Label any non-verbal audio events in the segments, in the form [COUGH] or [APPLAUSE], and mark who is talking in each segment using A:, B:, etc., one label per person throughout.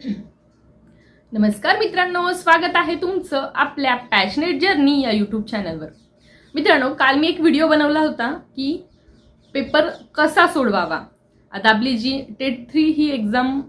A: नमस्कार मित्रांनो स्वागत आहे तुमचं आपल्या पॅशनेट जर्नी या यूट्यूब चॅनलवर मित्रांनो काल मी एक व्हिडिओ बनवला होता की पेपर कसा सोडवावा. आता आपली जी टेट थ्री ही एक्झाम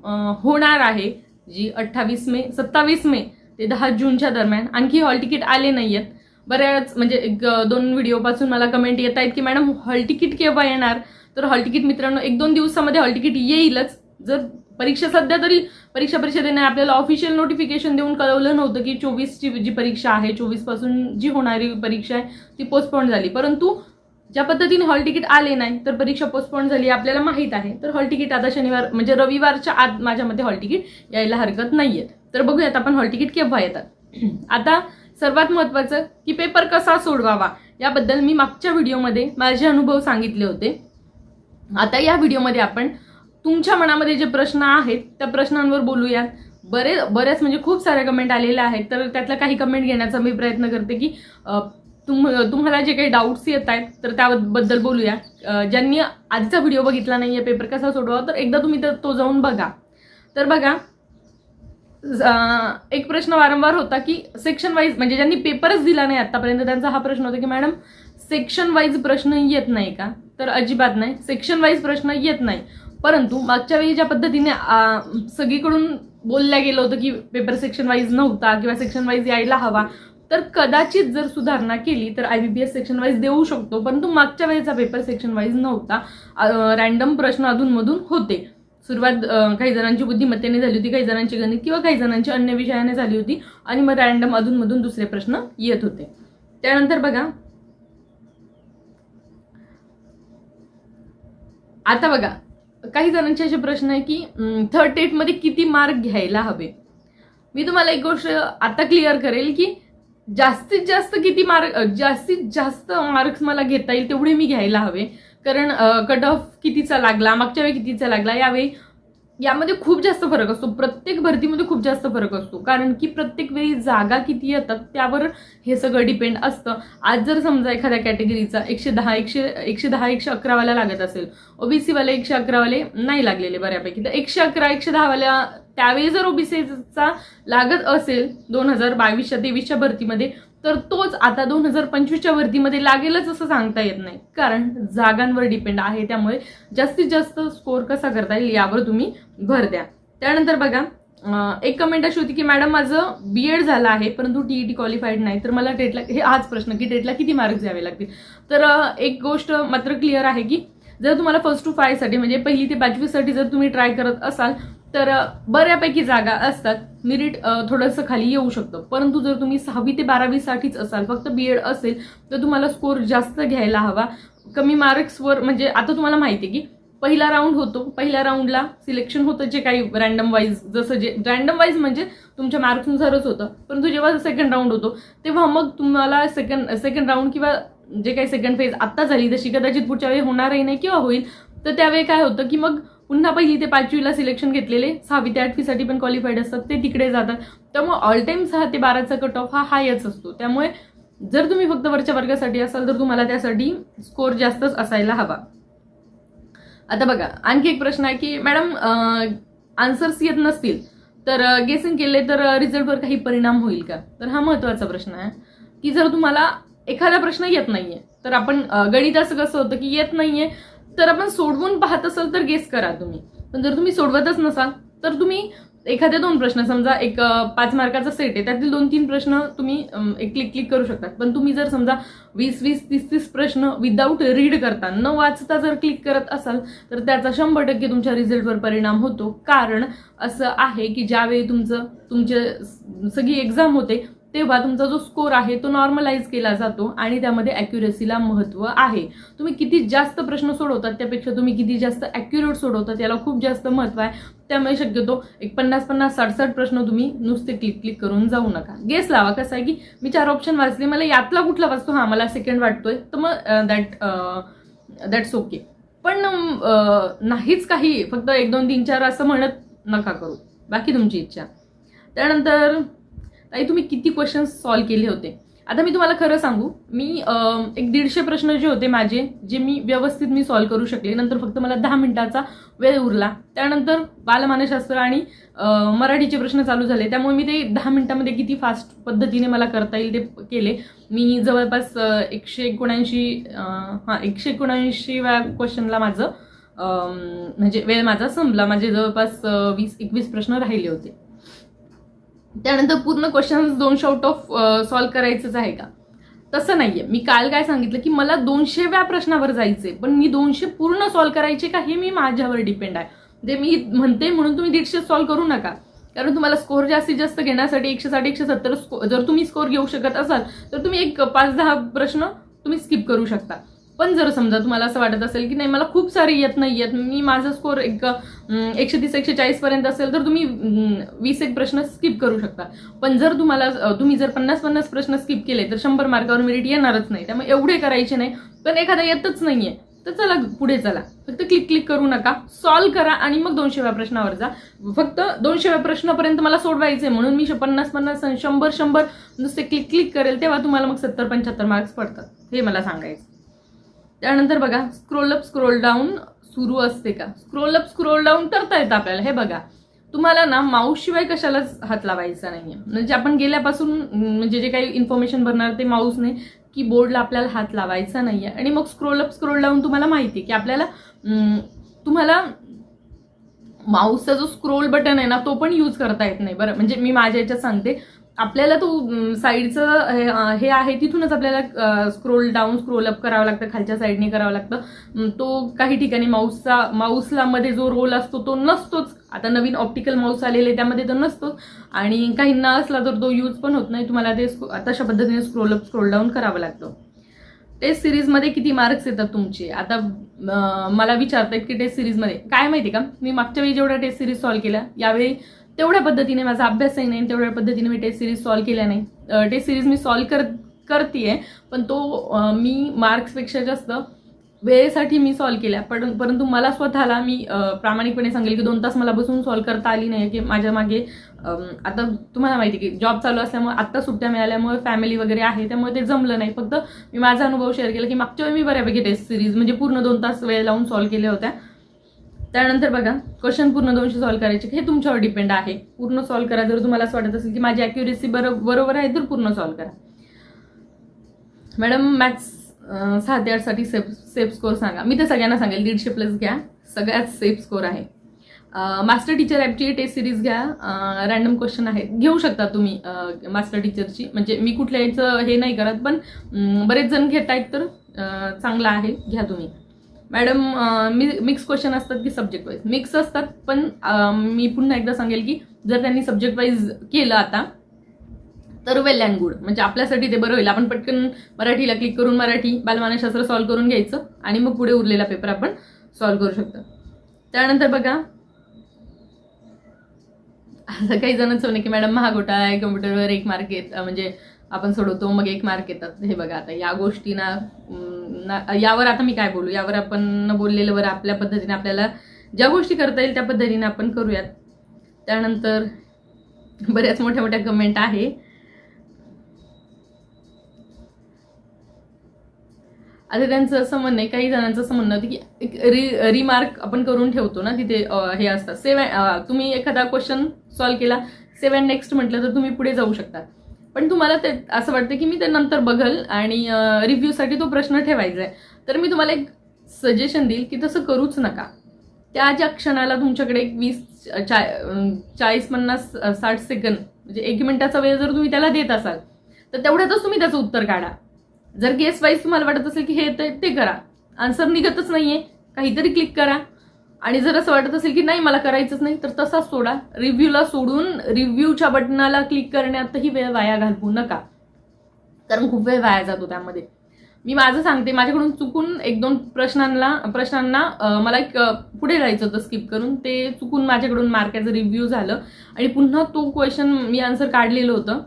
A: होणार आहे जी अठ्ठावीस मे सत्तावीस मे ते दहा जूनच्या दरम्यान. आणखी हॉल तिकीट आले नाही आहेत बऱ्याच म्हणजे एक दोन व्हिडिओपासून मला कमेंट येत आहेत की मॅडम हॉल तिकीट केव्हा येणार? तर हॉल तिकीट मित्रांनो एक दोन दिवसामध्ये हॉल तिकीट येईलच. जर परीक्षा सध्या तरी परीक्षा परिषदेने आपल्याला ऑफिशियल नोटिफिकेशन देऊन कळवलं नव्हतं की चोवीसची जी परीक्षा आहे चोवीसपासून जी होणारी परीक्षा आहे ती पोस्टपोन झाली. परंतु ज्या पद्धतीने हॉल तिकीट आले नाही तर परीक्षा पोस्टपोन झाली आपल्याला माहीत आहे. तर हॉल तिकीट आता शनिवार म्हणजे रविवारच्या आत माझ्या मते हॉल तिकीट यायला हरकत नाहीये. तर बघूयात आपण हॉल तिकीट केव्हा येतात. [CLEARS THROAT] आता सर्वात महत्त्वाचं की पेपर कसा सोडवावा याबद्दल मी मागच्या व्हिडिओमध्ये माझे अनुभव सांगितले होते. आता या व्हिडिओमध्ये आपण तुमच्या मनामध्ये जे प्रश्न आहेत त्या प्रश्नांवर बोलूयात. बरे बऱ्याच म्हणजे खूप साऱ्या कमेंट आलेल्या आहेत तर त्यातल्या काही कमेंट घेण्याचा मी प्रयत्न करते की तुम तुम्हाला जे काही डाऊट्स येत आहेत तर त्याबद्दल बोलूया. ज्यांनी आधीचा व्हिडिओ बघितला नाहीये पेपर कसा सोडवा तर एकदा तुम्ही तर तो जाऊन बघा. तर बघा एक प्रश्न वारंवार होता की सेक्शन वाईज म्हणजे ज्यांनी पेपरच दिला नाही आतापर्यंत त्यांचा हा प्रश्न होता की मॅडम सेक्शन वाईज प्रश्न येत नाही का? तर अजिबात नाही. सेक्शन वाईज प्रश्न येत नाही. परंतु मागच्या वेळी ज्या पद्धतीने सगळीकडून बोलल्या गेलं होतं की पेपर सेक्शन वाईज नव्हता किंवा सेक्शन वाईज यायला हवा तर कदाचित जर सुधारणा केली तर I B P S section wise देऊ शकतो. परंतु मागच्या वेळेचा पेपर सेक्शन वाईज नव्हता. रॅन्डम प्रश्न अधूनमधून होते. सुरुवात काही जणांची बुद्धिमत्तेने झाली होती काही जणांची गणित किंवा काही जणांची अन्य विषयाने झाली होती आणि मग रॅन्डम अधूनमधून दुसरे प्रश्न येत होते. त्यानंतर बघा. आता बघा. काही जणांचे असे प्रश्न आहे की थर्ड टेटमध्ये किती मार्क घ्यायला हवे? मी तुम्हाला एक गोष्ट आता क्लिअर करेल की जास्तीत जास्त किती मार्क जास्तीत जास्त मार्क्स मला घेता येईल तेवढे मी घ्यायला हवे. कारण कट ऑफ कितीचा लागला मागच्या वेळी कितीचा लागला यावेळी यामध्ये खूप जास्त फरक असतो. प्रत्येक भरतीमध्ये खूप जास्त फरक असतो. कारण की प्रत्येक वेळी जागा किती येतात त्यावर हे सगळं डिपेंड असतं. आज जर समजा एखाद्या कॅटेगरीचा एकशे दहा एकशे एकशे दहा एकशे अकरावाला लागत असेल ओबीसीवाले एकशे अकरावाले नाही लागलेले बऱ्यापैकी. तर एकशे अकरा एकशे दहावाल्या त्यावेळी जर ओबीसीचा लागत असेल दोन हजार बावीसच्या तेवीसच्या भरतीमध्ये तर तोच आता दोन हजार पंचवीसच्या वर्दीमध्ये लागेलच असं सांगता येत नाही. कारण जागांवर डिपेंड आहे त्यामुळे जास्तीत जास्त स्कोअर कसा करता येईल यावर तुम्ही भर द्या. त्यानंतर बघा एक कमेंट अशी होती की मॅडम माझं बी एड झालं आहे परंतु टी ई टी क्वालिफाईड नाही. तर मला टेटला हे हाच प्रश्न की टेटला किती मार्क्स द्यावे लागतील? तर एक गोष्ट मात्र क्लिअर आहे की जर तुम्हाला फर्स्ट टू फायसाठी म्हणजे पहिली ते पाचवीसाठी जर तुम्ही ट्राय करत असाल तर बऱ्यापैकी जागा असतात. मिरिट थोडंसं खाली येऊ शकतं. परंतु जर तुम्ही सहावी ते बारावीसाठीच असाल फक्त बी एड असेल तर तुम्हाला स्कोर जास्त घ्यायला हवा. कमी मार्क्सवर म्हणजे आता तुम्हाला माहिती आहे की पहिला राऊंड होतो. पहिल्या राऊंडला सिलेक्शन होतं जे काही रँडम वाईज जसं जे रँडम वाईज म्हणजे तुमच्या मार्क्सनुसारच होतं. परंतु जेव्हा सेकंड राऊंड होतो तेव्हा मग तुम्हाला सेकंड सेकंड राऊंड किंवा जे काही सेकंड फेज आत्ता झाली तशी कदाचित पुढच्या वेळी होणारही नाही किंवा होईल तर त्यावेळी काय होतं की मग पुन्हा पहिली ते पाचवीला सिलेक्शन घेतलेले. सहावी ते आठवीसाठी पण क्वालिफाईड असतात. ते तिकडे जातात. त्यामुळे ऑल टाइम सहा ते बाराचा कट ऑफ हा हायच असतो. त्यामुळे जर तुम्ही फक्त वरच्या वर्गासाठी असाल तर तुम्हाला त्यासाठी स्कोर जास्तच असायला हवा. आता बघा आणखी एक प्रश्न आहे की मॅडम आन्सर्स येत नसतील तर गेसिंग केले तर रिझल्टवर काही परिणाम होईल का? तर हा महत्त्वाचा प्रश्न आहे. की जर तुम्हाला एखादा प्रश्न येत नाहीये तर आपण गणित असं कसं होतं की येत नाहीये तर आपण सोडवून पाहत असाल तर गेस करा तुम्ही. पण जर तुम्ही सोडवतच नसाल तर तुम्ही एखादे दोन प्रश्न समजा एक पाच मार्काचा सेट आहे त्यातील दोन तीन प्रश्न तुम्ही एक क्लिक क्लिक करू शकतात पण तुम्ही जर समजा वीस वीस तीस तीस प्रश्न विदाऊट रीड करता न वाचता जर क्लिक करत असाल तर त्याचा शंभर टक्के तुमच्या रिझल्टवर परिणाम होतो. कारण असं आहे की ज्यावेळी तुमचं तुमचे सगळी एक्झाम होते तेव्हा तुमचा जो स्कोर आहे तो नॉर्मलाइज केला जातो आणि त्यामध्ये अॅक्युरेसीला महत्त्व आहे. तुम्ही किती जास्त प्रश्न सोडवतात त्यापेक्षा तुम्ही किती जास्त ॲक्युरेट सोडवतात याला खूप जास्त महत्त्व आहे. त्यामुळे शक्यतो एक पन्नास पन्नास साठ प्रश्न तुम्ही नुसते क्लिक क्लिक करून जाऊ नका. गेस लावा कसं आहे की मी चार ऑप्शन वाचले मला यातला कुठला वाचतो? हा मला सेकंड वाटतोय. तर मग दॅट दॅट्स ओके पण नाहीच काही फक्त एक दोन तीन चार असं म्हणत नका करू. बाकी तुमची इच्छा. त्यानंतर ताई तुम्ही किती क्वेश्चन्स सॉल्व्ह केले होते? आता मी तुम्हाला खरं सांगू मी एक दीडशे प्रश्न जे होते माझे जे मी व्यवस्थित मी सॉल्व्ह करू शकले नंतर फक्त मला दहा मिनिटाचा वेळ उरला. त्यानंतर बालमानसशास्त्र आणि मराठीचे प्रश्न चालू झाले. त्यामुळे मी ते दहा मिनिटामध्ये किती फास्ट पद्धतीने मला करता येईल ते केले. मी जवळपास एकशे एकोणऐंशी हां एकशे एकोणऐंशी व्या क्वेश्चनला माझं म्हणजे वेळ माझा संपला. माझे जवळपास वीस एकवीस प्रश्न राहिले होते. त्यानंतर पूर्ण क्वेश्चन दोन शॉर्ट ऑफ सॉल्व्ह करायचंच आहे का? तसं नाहीये. मी काल काय सांगितलं की मला दोनशेव्या प्रश्नावर जायचे पण मी दोनशे पूर्ण सॉल्व्ह करायचे का हे मी माझ्यावर डिपेंड आहे. जे मी म्हणते म्हणून तुम्ही दीडशे सॉल्व्ह करू नका. कारण तुम्हाला स्कोर जास्तीत जास्त घेण्यासाठी एकशे साठ एकशे सत्तर स्को जर तुम्ही स्कोर घेऊ शकत असाल तर तुम्ही एक पाच दहा प्रश्न तुम्ही स्किप करू शकता. पण जर समजा तुम्हाला असं वाटत असेल की नाही मला खूप सारे येत नाही येत मी माझा स्कोर एक एकशे तीस एकशे चाळीसपर्यंत असेल तर तुम्ही वीस एक प्रश्न स्किप करू शकता. पण जर तुम्हाला तुम्ही जर पन्नास पन्नास प्रश्न स्किप केले तर शंभर मार्कावर मेरिट येणारच नाही. त्यामुळे एवढे करायचे नाही पण एखादा येतच नाहीये. तर चला पुढे चला. फक्त क्लिक क्लिक करू नका. सॉल्व करा आणि मग दोनशेव्या प्रश्नावर जा. फक्त दोनशेव्या प्रश्नापर्यंत मला सोडवायचे म्हणून मी पन्नास पन्नास शंभर शंभर नुसते क्लिक क्लिक करेल तेव्हा तुम्हाला मग सत्तर पंच्याहत्तर मार्क्स पडतात. हे मला सांगायचं त्यानंतर बघा स्क्रोल अप स्क्रोल डाऊन सुरू असते का? स्क्रोल अप स्क्रोल डाऊन करता येतं आपल्याला. हे बघा तुम्हाला ना माऊसशिवाय कशालाच हात लावायचा नाहीये. म्हणजे आपण गेल्यापासून म्हणजे जे काही इन्फॉर्मेशन भरणार ते माऊसने कीबोर्डला आपल्याला हात लावायचा नाहीये. आणि मग स्क्रोल अप स्क्रोल डाऊन तुम्हाला माहिती आहे की आपल्याला तुम्हाला माऊसचा जो स्क्रोल बटन आहे ना तो पण यूज करता येत नाही. बरं म्हणजे मी माझ्या याच्यात सांगते. आपल्याला तो साईडचं हे हे आहे तिथूनच आपल्याला स्क्रोल डाऊन स्क्रोल अप करावं लागतं खालच्या साईडने करावं लागतं. तो काही ठिकाणी माऊसचा माऊसला मध्ये जो रोल असतो तो नसतोच. आता नवीन ऑप्टिकल माऊस आलेले त्यामध्ये तर नसतो आणि काहींना असला तर तो यूज पण होत नाही. तुम्हाला ते तशा पद्धतीने स्क्रोल अप स्क्रोल डाऊन करावं लागतं. टेस्ट सिरीजमध्ये किती मार्क्स येतात तुमचे? आता मला विचारतायत की टेस्ट सिरीजमध्ये काय माहिती का? मी मागच्या वेळी जेवढ्या टेस्ट सिरीज सॉल्व्ह केला यावेळी तेवढ्या पद्धतीने माझा अभ्यासही नाही तेवढ्या पद्धतीने मी टेस्ट सिरीज सॉल्व्ह केल्या नाही. टेस्ट सिरीज मी सॉल्व्ह कर करते पण तो मी मार्क्सपेक्षा जास्त वेळेसाठी मी सॉल्व्ह केल्या. पण परंतु मला स्वतःला मी प्रामाणिकपणे सांगेल की दोन तास मला बसून सॉल्व्ह करता आली नाही की माझ्या मागे आता तुम्हाला माहिती आहे की जॉब चालू असल्यामुळे आत्ता सुट्ट्या मिळाल्यामुळे फॅमिली वगैरे आहे त्यामुळे ते जमलं नाही. फक्त मी माझा अनुभव शेअर केला की मागच्या वेळी मी बऱ्यापैकी टेस्ट सिरीज म्हणजे पूर्ण दोन तास वेळ लावून सॉल्व्ह केल्या होत्या. त्यानंतर बघा क्वेश्चन पूर्ण दोनशे सॉल्व्ह करायचे. हे तुमच्यावर डिपेंड आहे. पूर्ण सॉल्व्ह करा. जर तुम्हाला असं वाटत असेल की माझी अॅक्युरेसी बरोबर आहे तर पूर्ण सॉल्व्ह करा. मॅडम मॅथ्स सहा ते आठसाठी सेफ सेफ स्कोर सांगा. मी तर सगळ्यांना सांगेल दीडशे प्लस घ्या. सगळ्यात सेफ स्कोर आहे. मास्टर टीचर ॲपची टेस्ट सिरीज घ्या. रॅन्डम क्वेश्चन आहेत. घेऊ शकता तुम्ही मास्टर टीचरची म्हणजे मी कुठल्या याचं हे नाही करत पण बरेच जण घेत आहेत तर चांगलं आहे. घ्या तुम्ही. मॅडम मी मिक्स क्वेश्चन असतात की सब्जेक्ट वाईज मिक्स असतात पण मी पुन्हा एकदा सांगेल की जर त्यांनी सब्जेक्ट वाईज केलं आता तर वेल अँड गुड म्हणजे आपल्यासाठी ते बरं होईल. आपण पटकन मराठीला क्लिक करून मराठी बालमानसशास्त्र सॉल्व्ह करून घ्यायचं आणि मग पुढे उरलेला पेपर आपण सॉल्व्ह करू शकतो. त्यानंतर बघा. असं काही जणच नाही की मॅडम महागोटा आहे कम्प्युटरवर एक मार्क येत म्हणजे आपण सोडवतो मग एक मार्क येतात. हे बघा आता या गोष्टींना यावर आता मी काय बोलू? यावर आपण बोललेलं बरं आपल्या पद्धतीने आपल्याला ज्या गोष्टी करता येईल त्या पद्धतीने आपण करूयात. त्यानंतर बऱ्याच मोठ्या मोठ्या कमेंट आहे. आता त्यांचं असं म्हणणं आहे काही जणांचं असं म्हणणं होतं की एक रि रिमार्क आपण करून ठेवतो ना तिथे हे असतात सेव तुम्ही एखादा क्वेश्चन सॉल्व्ह केला सेव्ह अँड नेक्स्ट म्हटलं तर तुम्ही पुढे जाऊ शकता. पण तुम्हाला ते असं वाटतं की मी ते नंतर बघल आणि रिव्ह्यूसाठी तो प्रश्न ठेवायचा आहे तर मी तुम्हाला एक सजेशन देईल की तसं करूच नका. त्या ज्या क्षणाला तुमच्याकडे एक वीस चा चाळीस पन्नास साठ सेकंद म्हणजे एक मिनिटाचा वेळ जर तुम्ही त्याला देत असाल तर तेवढ्यातच तुम्ही त्याचं उत्तर काढा. जर गेस वाईज तुम्हाला वाटत असेल की हे ते ते करा. आन्सर निघतच नाही आहे काहीतरी क्लिक करा. आणि जर असं वाटत असेल की नाही मला करायचंच नाही तर तसाच सोडा. रिव्ह्यूला सोडून रिव्ह्यूच्या बटनाला क्लिक करण्यातही वेळ वाया घालवू नका. कारण खूप वेळ वाया जातो त्यामध्ये. मी माझं सांगते माझ्याकडून चुकून एक दोन प्रश्नांना प्रश्नांना मला एक पुढे जायचं होतं स्किप करून. ते चुकून माझ्याकडून मार्काचं रिव्ह्यू झालं. आणि पुन्हा तो क्वेश्चन मी आन्सर काढलेलं होतं.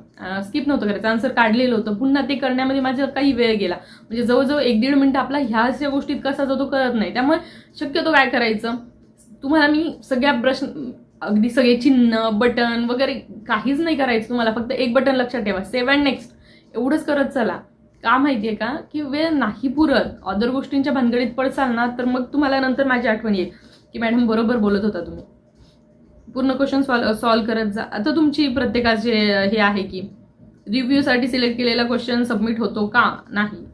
A: स्किप नव्हतं करायचं आन्सर काढलेलं होतं. पुन्हा ते करण्यामध्ये माझा काही वेळ गेला. म्हणजे जवळजवळ एक दीड मिनटं आपला ह्याच या गोष्टीत कसा जातो कळत नाही. त्यामुळे शक्यतो काय करायचं? तुम्हाला मी सगळ्या प्रश्न अगदी सगळे चिन्ह बटन वगैरे काहीच नाही करायचं तुम्हाला. फक्त एक बटन लक्षात ठेवा. सेव्ह अँड नेक्स्ट एवढंच करत चला. का माहितीये का? की वेळ नाही पुरत. अदर गोष्टींच्या भानगडीत पडसाल ना तर मग तुम्हाला नंतर माझी आठवण येईल. की मॅडम बरोबर बोलत होता तुम्ही. पूर्ण क्वेश्चन सॉल्व सॉल्व करत जा. आता तुमची प्रत्येकाचे हे आहे की रिव्ह्यूसाठी सिलेक्ट केलेला क्वेश्चन सबमिट होतो का? नाही.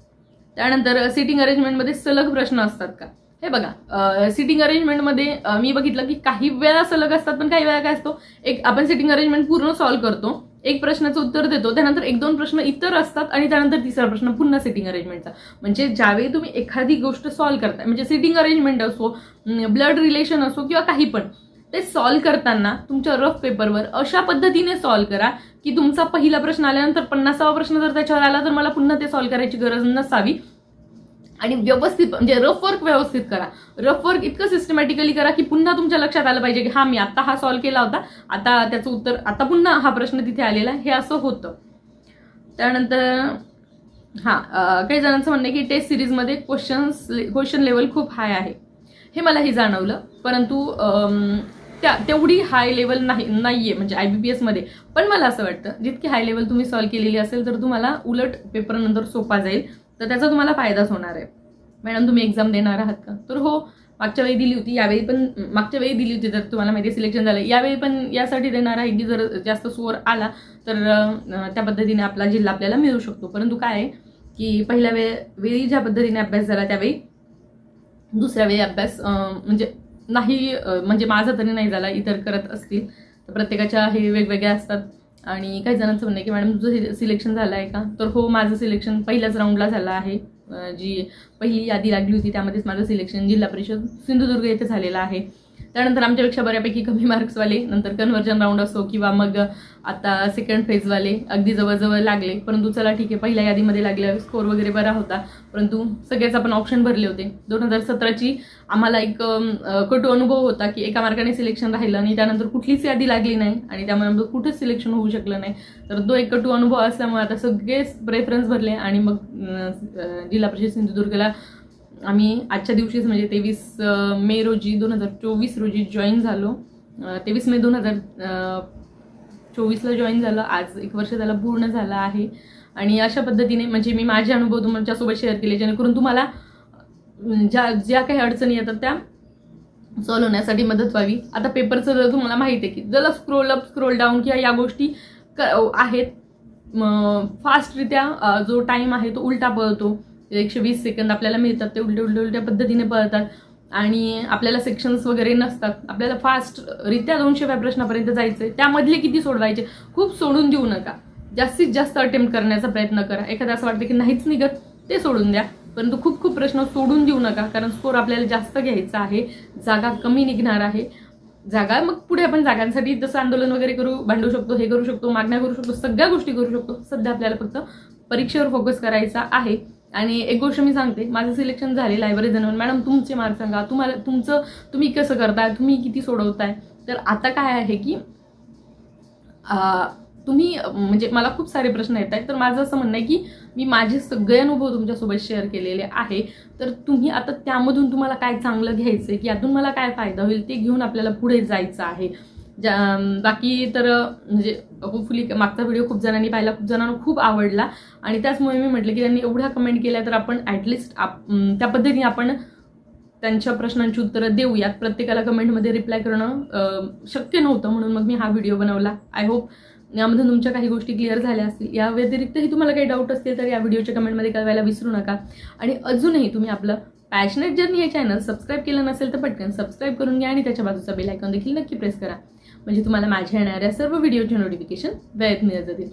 A: त्यानंतर सिटिंग अरेंजमेंटमध्ये सलग प्रश्न असतात का? हे बघा सिटिंग अरेंजमेंटमध्ये मी बघितलं की काही वेळा सलग असतात पण काही वेळा काय असतो? एक आपण सिटिंग अरेंजमेंट पूर्ण सॉल्व्ह करतो. एक प्रश्नाचं उत्तर देतो त्यानंतर एक दोन प्रश्न इतर असतात आणि त्यानंतर तिसरा प्रश्न पुन्हा सिटिंग अरेंजमेंटचा म्हणजे ज्यावेळी तुम्ही एखादी गोष्ट सॉल्व्ह करताय म्हणजे सिटिंग अरेंजमेंट असो ब्लड रिलेशन असो किंवा काही पण ते सॉल्व्ह करताना तुमच्या रफ पेपरवर अशा पद्धतीने सॉल्व्ह करा की तुमचा पहिला प्रश्न आल्यानंतर पन्नासावा प्रश्न जर त्याच्यावर आला तर मला पुन्हा ते सॉल्व्ह करायची गरज नसावी. आणि व्यवस्थित म्हणजे रफ वर्क व्यवस्थित करा. रफ वर्क इतकं सिस्टमॅटिकली करा की पुन्हा तुमच्या लक्षात आलं पाहिजे की हा मी आत्ता हा सॉल्व्ह केला होता. आता त्याचं उत्तर आता पुन्हा हा प्रश्न तिथे आलेला हे असं होतं. त्यानंतर हां काही जणांचं म्हणणं आहे की टेस्ट सिरीजमध्ये क्वेश्चन्स क्वेश्चन लेवल खूप हाय आहे. हे मलाही जाणवलं. परंतु त्या तेवढी हाय लेवल नाही नाही आहे म्हणजे आय बी पी एसमध्ये पण मला असं वाटतं जितकी हाय लेवल तुम्ही सॉल्व्ह केलेली असेल तर तुम्हाला उलट पेपरनंतर सोपा जाईल. तर त्याचा तुम्हाला फायदाच होणार आहे. मॅडम तुम्ही एक्झाम देणार आहात का? तर हो मागच्या वेळी दिली होती यावेळी पण मागच्या वेळी दिली होती तर तुम्हाला माहिती सिलेक्शन झालं. यावेळी पण यासाठी देणार आहे की जर जास्त स्कोअर आला तर त्या पद्धतीने आपला जिल्हा आपल्याला मिळू शकतो. परंतु काय आहे की पहिल्या वेळे वेळी ज्या पद्धतीने अभ्यास झाला त्यावेळी दुसऱ्या वेळी अभ्यास म्हणजे नाही म्हणजे माझा तरी नाही झाला इतर करत असतील. तर प्रत्येकाच्या हे वेगवेगळ्या असतात. आणि काही जणांचं म्हणणं आहे की मॅडम तुझं सिलेक्शन झालं आहे का? तर हो माझं सिलेक्शन पहिल्याच राऊंडला झालं आहे. जी पहिली यादी लागली होती त्यामध्येच माझं सिलेक्शन जिल्हा परिषद सिंधुदुर्ग येथे झालेलं आहे. त्यानंतर आमच्यापेक्षा बऱ्यापैकी कमी मार्क्सवाले नंतर कन्व्हर्जन राऊंड असो किंवा मग आता सेकंड फेजवाले अगदी जवळजवळ लागले. परंतु चला ठीक आहे पहिल्या यादीमध्ये लागल्या स्कोर वगैरे बरा होता. परंतु सगळेच आपण ऑप्शन भरले होते. दोन हजार सतराची आम्हाला एक कटू अनुभव होता की एका मार्काने सिलेक्शन राहिलं आणि त्यानंतर कुठलीच यादी लागली नाही आणि त्यामुळे आमचं कुठंच सिलेक्शन होऊ शकलं नाही. तर तो एक कटू अनुभव असल्यामुळे आता सगळेच प्रेफरन्स भरले आणि मग जिल्हा परिषद सिंधुदुर्गला आम्ही आजच्या दिवशीच म्हणजे तेवीस मे रोजी दोन हजार चोवीस रोजी जॉईन झालो. तेवीस मे दोन हजार चोवीसला जॉईन झालं. आज एक वर्ष त्याला पूर्ण झालं आहे. आणि अशा पद्धतीने म्हणजे मी माझे अनुभव तुमच्यासोबत शेअर केले जेणेकरून तुम्हाला ज्या ज्या काही अडचणी येतात त्या सॉल्व्ह होण्यासाठी मदत व्हावी. आता पेपरचं जर तुम्हाला माहिती आहे की जरा स्क्रोल अप स्क्रोल डाऊन किंवा या गोष्टी क आहेत. फास्टरित्या जो टाईम आहे तो उलटा पळतो. एकशे वीस सेकंद आपल्याला मिळतात ते उलटे उलटे उलट्या पद्धतीने पळतात. आणि आपल्याला सेक्शन्स वगैरे नसतात. आपल्याला फास्ट रित्या दोनशेव्या प्रश्नापर्यंत जायचं आहे त्यामधले किती सोडवायचे? खूप सोडून देऊ नका. जास्तीत जास्त अटेम्प्ट करण्याचा प्रयत्न करा. एखादा असं वाटतं की नाहीच निघत ते सोडून द्या. परंतु खूप खूप प्रश्न सोडून देऊ नका कारण स्कोर आपल्याला जास्त घ्यायचा आहे. जागा कमी निघणार आहे. जागा मग पुढे आपण जागांसाठी जसं आंदोलन वगैरे करू भांडू शकतो हे करू शकतो मागण्या करू शकतो सगळ्या गोष्टी करू शकतो. सध्या आपल्याला फक्त परीक्षेवर फोकस करायचा आहे. आणि एक गोष्ट मी सांगते माझं सिलेक्शन झालेलं आहे बरेच जण मॅडम तुमचे मार्क सांगा. तुम्हाला तुमचं तुम्ही कसं करताय? तुम्ही किती सोडवताय? तर आता काय आहे की आ, तुम्ही म्हणजे मला खूप सारे प्रश्न येत आहेत. तर माझं असं म्हणणं आहे की मी माझे सगळे अनुभव तुमच्यासोबत शेअर केलेले आहे. तर तुम्ही आता त्यामधून तुम्हाला काय चांगलं घ्यायचं आहे की यातून मला काय फायदा होईल? ते घेऊन आपल्याला पुढे जायचं आहे. ज्या बाकी तर म्हणजे होपफुली मागचा व्हिडिओ खूप जणांनी पाहिला खूप जणांना खूप आवडला. आणि त्याचमुळे मी म्हटलं की त्यांनी एवढ्या कमेंट केल्या तर आपण ॲटलिस्ट आप त्या पद्धतीने आपण त्यांच्या प्रश्नांची उत्तरं देऊयात. प्रत्येकाला कमेंटमध्ये रिप्लाय करणं शक्य नव्हतं म्हणून मग मी हा व्हिडिओ बनवला. आय होप यामधून तुमच्या काही गोष्टी क्लिअर झाल्या असतील. या व्यतिरिक्तही तुम्हाला काही डाऊट असतील तर या व्हिडिओच्या कमेंटमध्ये कळवायला विसरू नका. आणि अजूनही तुम्ही आपलं पॅशनेट जर्नी हे चॅनल सबस्क्राईब केलं नसेल तर पटकन सबस्क्राईब करून घ्या आणि त्याच्या बाजूचा बेल आयकॉन देखील नक्की प्रेस करा. म्हणजे तुम्हाला माझ्या येणाऱ्या सर्व व्हिडिओचे नोटिफिकेशन वेळेत मिळत जातील.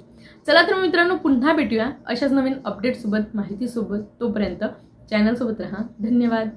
A: चला तर मित्रांनो पुन्हा भेटूया अशाच नवीन अपडेटसोबत माहितीसोबत तोपर्यंत चॅनलसोबत राहा. धन्यवाद.